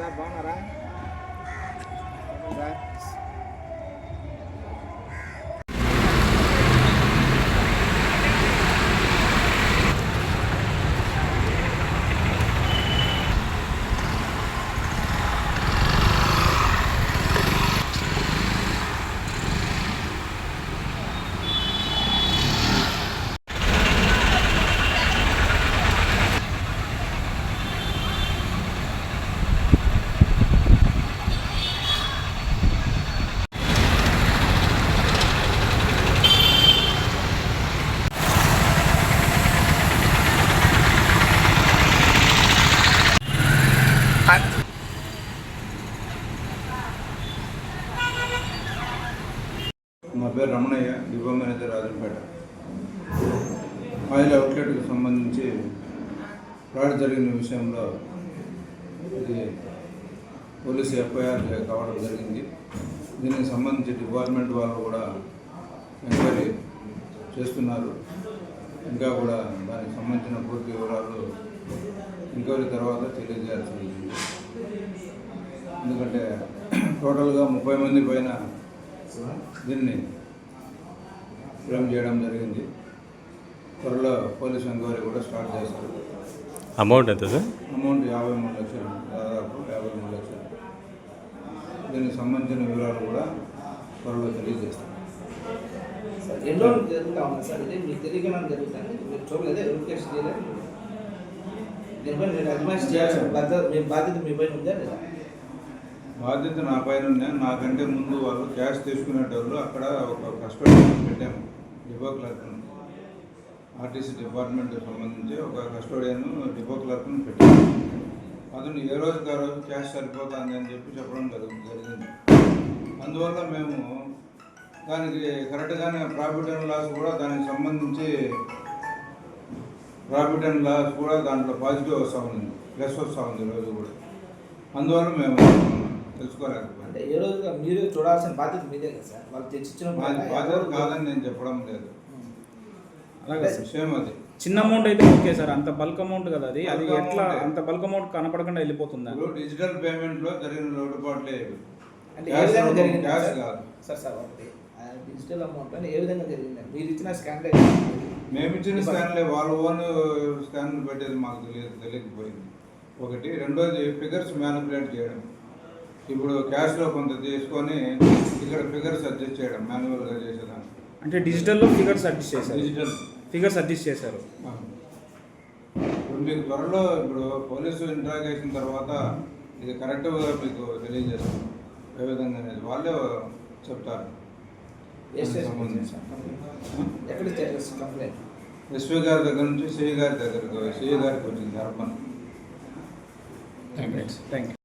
Sir బాగున్నారా sir మా పేరు Ramanaiah depot manager Rajampet. Oil అవుట్లెట్కి సంబంధించి ఫ్రాడ్ జరిగిన విషయంలో ఇది పోలీసు ఎఫ్ఐఆర్ కావడం జరిగింది. దీనికి సంబంధించి డిపార్ట్మెంట్ వాళ్ళు కూడా ఎంక్వైరీ చేస్తున్నారు. ఇంకా కూడా దానికి సంబంధించిన పూర్తి వివరాలు ఎంక్వైరీ తర్వాత తెలియజేయాల్సి ఎందుకంటే టోటల్గా ముప్పై మంది పైన దీన్ని ఫ్రేమ్ చేయడం జరిగింది. త్వరలో పోలీస్ ఎంక్వైరీ కూడా స్టార్ట్ చేస్తారు. అమౌంట్ ఎంత సార్? అమౌంట్ యాభై మూడు లక్షలు దాదాపు యాభై మూడు లక్షలు. దీనికి సంబంధించిన వివరాలు కూడా త్వరలో తెలియజేస్తాం. సార్ ఎన్ని జరుగుతా ఉంది సార్ ఇది మీకు తెలియకుండా జరుగుతుంది. మీరు చూడలేదే వెరిఫికేషన్ చేయలేదు. దీనిపై మీరు అడ్వాన్స్ చేయాల్సిన బాధ్యత మీ బాధ్యత మీ పైన ఉందా లేదా? బాధ్యత నా పైన ఉన్నాయి నాకంటే ముందు వాళ్ళు క్యాష్ తీసుకునేటోళ్ళు అక్కడ ఒక కస్టడీ పెట్టాము. డిపో క్లర్క్ను ఆర్టీసీ డిపార్ట్మెంట్ సంబంధించి ఒక కస్టోడియన్ డిపో క్లర్క్ను పెట్టాము. అతను ఏ రోజుకి ఆ రోజు క్యాష్ సరిపోతుంది అని చెప్పి చెప్పడం జరుగుతుంది జరిగింది. అందువల్ల మేము దానికి కరెక్ట్గానే ప్రాఫిట్ అండ్ లాస్ కూడా దానికి సంబంధించి ప్రాఫిట్ అండ్ లాస్ కూడా దాంట్లో పాజిటివ్ వస్తూ ఉంది. ప్లస్ వస్తూ ఉంది రోజు కూడా. అందువల్ల మేము తెలుసుకోలేకపోయాం అంటే ఏ రోజుగా మీరు చూడాల్సిన బాధ్యత మీదే కదా సార్? వాళ్ళు తెచ్చిచ్చిన బాధ్యత కాదని నేను చెప్పడం లేదు. అలాగే సార్. విషయం అది. చిన్న అమౌంట్ అయితే ఓకే సార్. అంత బల్క్ అమౌంట్ కదా అది. అది ఎట్లా. అంత బల్క్ అమౌంట్ కనపడకుండా వెళ్ళిపోతుందా? ఇప్పుడు డిజిటల్ పేమెంట్లో జరిగిన లోటుపాట్లే. అంటే ఏ విధంగా జరిగింది? కాదు. సార్ సార్ ఒకటి. డిజిటల్ అమౌంట్ అని ఏ విధంగా జరిగింది? మీరు ఇచ్చిన స్కాన్ మేము ఇచ్చిన స్కాన్లే వాళ్ళ ఓన్ స్కాన్ పెట్టేది మాకు తెలియదు తెలియకపోయింది. ఒకటి రెండోది ఫిగర్స్ మ్యానిపులేట్ చేయడం. ఇప్పుడు క్యాష్లో కొంత తీసుకొని ఇక్కడ ఫిగర్స్ అడ్జస్ట్ చేయడం మాన్యువల్గా చేసేదాన్ని అంటే డిజిటల్లో ఫిగర్స్ అడ్జస్ట్ చేశారు. డిజిటల్ ఫిగర్స్ అడ్జస్ట్ చేశారు. ఇప్పుడు మీకు త్వరలో ఇప్పుడు పోలీసు ఇంట్రాగేషన్ తర్వాత ఇది కరెక్ట్గా మీకు తెలియజేస్తాం ఏ విధంగా అనేది వాళ్ళే చెప్తారు. ఎస్వి గారి దగ్గర నుంచి సిఐ గారి దగ్గరకు సిఐ గారికి వచ్చింది అర్పణ థ్యాంక్ యూ